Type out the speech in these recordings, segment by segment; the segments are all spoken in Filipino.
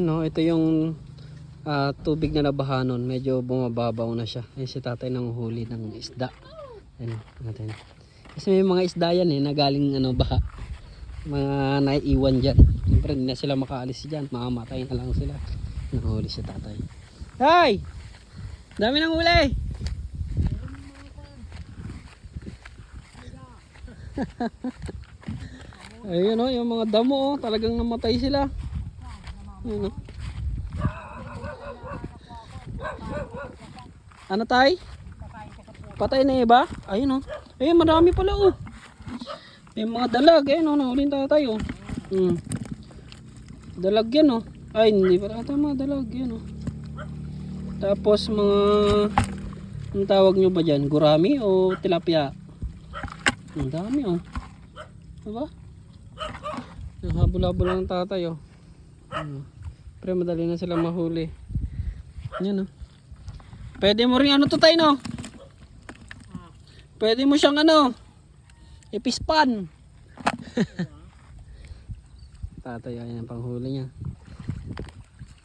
No, ito yung ah, tubig na nabahanon. Medyo bumababaw na siya. Ayun si tatay nang huli ng isda. Ayun, natin. Kasi may mga isda yan eh, na galing ano, baha. Mga naiiwan dyan. Siyempre, hindi na sila makaalis dyan. Mamamatay na lang sila. Nahuli si tatay. Hey! Dami ng huli! Ayun o, yung mga damo oh, talagang namatay sila. Ayun oh. Ano tay? Patay na iba? Ayun oh. Ayun, marami pala oh. May mga dalag, ayun oh, nahulin tatay oh. Hmm. Dalag yan oh. Ay, hindi pala tama, dalag yan oh. Tapos mga ang tawag nyo ba dyan? Gurami o tilapia? Ang dami oh. Diba? Nahabol-habol lang ang tatay oh. Hmm. Pero madali na sila mahuli. Yan oh. Pwede mo rin ano to tayo no? Pwede mo siyang ano? Ipispan. tatay ayan ang panghuli niya.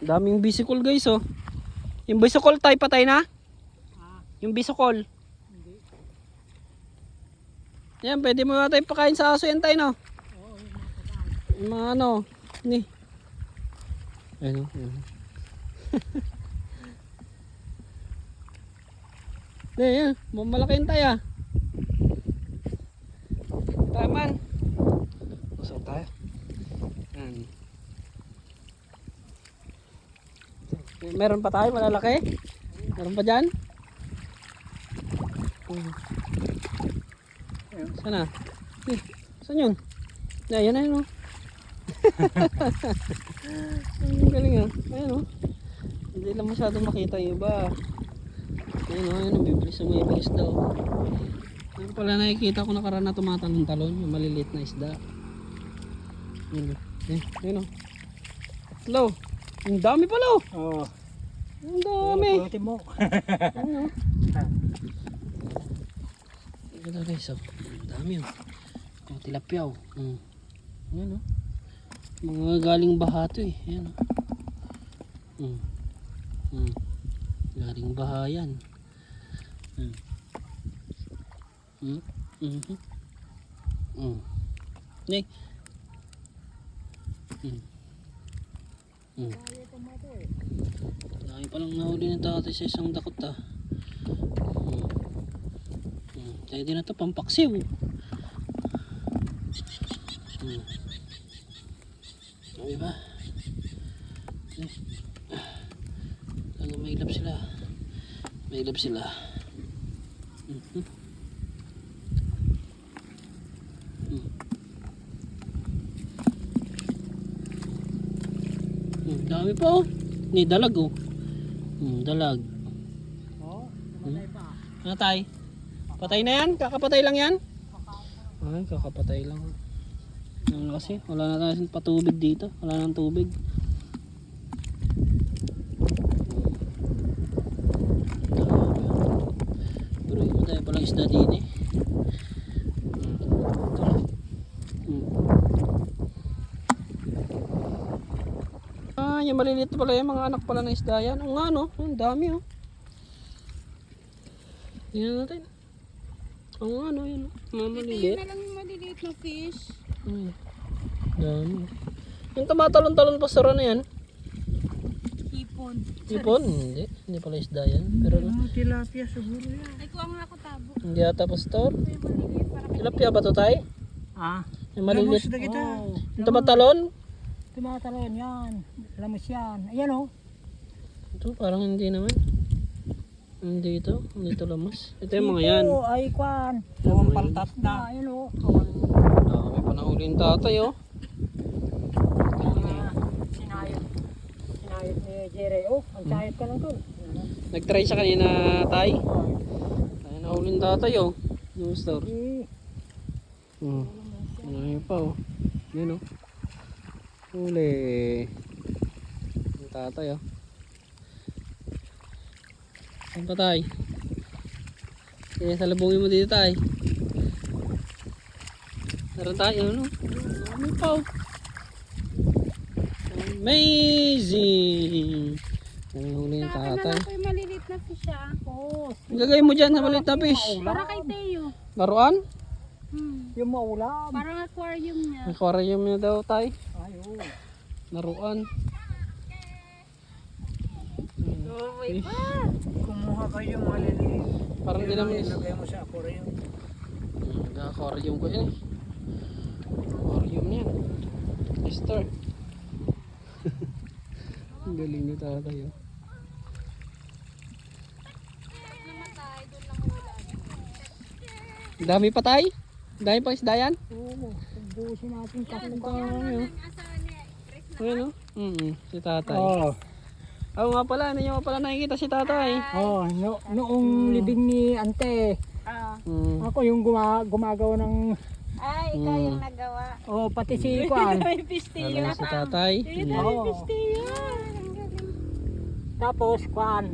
Daming bisikol guys oh. Yung bisikol tayo patay na? Yung bisikol. Yan, pwede mo natin pakain sa aso yan tayo, no? Yung mga ano, ni. Ayun, oh, ayun. Hindi, yan. Mamalaki yung tayo, ah. Tayo man. Usap tayo. Yan. Meron pa tayo, malalaki? Meron pa dyan? Hmm. Sana? Eh, saan yun? Na, yan na yun, oh. Ang galing, ah. Ayan, oh. Hindi lang masyado makita yung iba. Ayun, oh, ayun, oh, bibilis may ibang isda, oh. Ayun pala nakikita ko nakaraan na tumatalon-talon, yung maliliit na isda. Ayun, oh. Ayun, ayun, oh. Tatlo. Ang dami pala, oh. Oo. Ang dami. Pulutin mo. Ayun, oh. Ito guys, oh. Ang dami, oh. Oh, tilapia, oh. Mm. Ayan, oh. Mga galing baha to, eh. Ayan, oh. Mm. Mm. Galing baha yan. Mm. Mm. Mhm. Mm. Nay. Mm. Mm. Dami palang nahuli ng tatay sa isang dakot, ah. Mm. Hmm, pwede na to pampaksiw. Hmm. Ano ba? Eh. Talagang mailap sila. Mailap sila. Mhm. Hmm. Hmm, dami pa oh. Ni dalag oh. Hmm, dalag. Oo. Namatay pa. Ano tay? Patay na yan? Kakapatay lang yan? Ay, kakapatay lang. Ano kasi? Wala na tayong patubig dito. Wala nang tubig. Pero yun tayo palang isda din eh. Hmm. Ah, yung maliliit pala yung mga anak pala ng isda yan. Oo nga no, ang dami oh. Tingnan natin. Oo nga no, yun. Mga maliliit. na lang yung maliliit na fish. Ay, dami. Yung tumatalon-talon pa sa na yan. Hipon. Ipon? Hindi. Hindi pala isda yan. Pero Ano, tilapia siguro yan. Ay, kuha nga ako tabo. hindi ata pastor. Tilapia ba to tay? Ah. Yung maliliit. na kita. Oh. Yung tumatalon? Tumatalon yan. Lamas yan. Ayan oh. Ito parang hindi naman. Hindi ito. Hindi ito lamas. Ito yung mga yan. Oo, ay kwan. Yung mga paltat na. Ayan oh. Dami pa nahuli yung tatay oh. Sinayot. Sinayot ni Jerry. Oh, ang sayot ka lang to. Nag-try siya kanina tay. Ay, nahuli yung tatay oh. Yung store. Hmm. Ano pa oh. Yun oh. Huli. Yung tatay oh. Saan pa tay? Eh, salubungin mo dito tay. Meron tayo ano? Ano pa oh. Ang Amazing! Nahuli yung tatay. na ko yung maliliit na fish ah. Oo, Ang gagawin mo dyan sa maliit na fish? Para kay Teo. Laruan? Hmm. yung maulam. Parang aquarium niya. Aquarium na daw tay. Ay, oo. Laruan. Oh my Fish. Kumuha kayo maliliit. Parang di naman is... Ilagay mo sa aquarium. Hmm, aquarium ko yun eh. Aquarium yan. Mister. Ang galing ni tatay oh. Dami pa tay? Ang Dami pa isda yan? Oo, ubusin natin oh. Chris na. Ayun oh. Mm si tatay. Oo. Oo nga pala, hindi nyo pala nakikita si tatay. Oh, no, noong libing ni ante, Ah. Mm. ako yung guma, gumagawa ng, Ay, ikaw yung nagawa. oh, pati si Kwan. May fish Teo. Alam si tatay. Oo. Teo. Ang galing. Tapos, Kwan.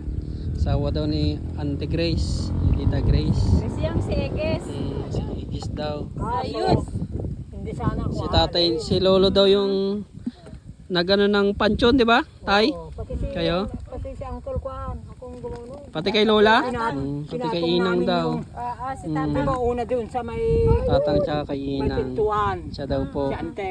Sawa daw ni Auntie Grace, ni Tita Grace. Siyang seges. Mm, si Igis daw. Ayos. Hindi sana Kwan. Si tatay, si Lolo daw yung nagano ng pansyon, di ba? Tay? Oo, si, Kayo? Pati si Uncle Kwan. Akong gumawa Pati kay Lola? Mm, pati kay Inang daw. yung- Ah, ah, si Mm. Tata. Di ba una dun sa may, Tatang tsaka kay may Inang. pintuan. Siya daw po. Si ante.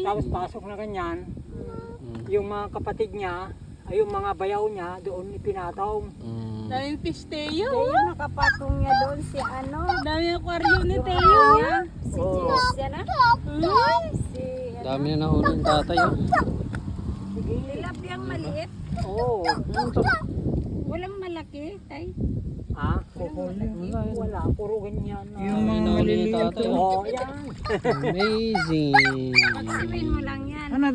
Tapos pasok na ganyan. Mm. Yung mga kapatid niya, ay yung mga bayaw niya, doon ipinatong. Mm. Dami fish Teo. Yung nakapatong niya doon si ano, Dami aquarium ni yung Teo. ano niya, si Oo. Jess yan ah. Si Dami na nahuli yung tatay. Oh. Sige. tilapiyang maliit. Oo. Walang malaki, tay. Ah, wala. Puro ganyan. Yung mga maliliit. Oo, yan. Amazing. Pagsimin mo lang yan. Ano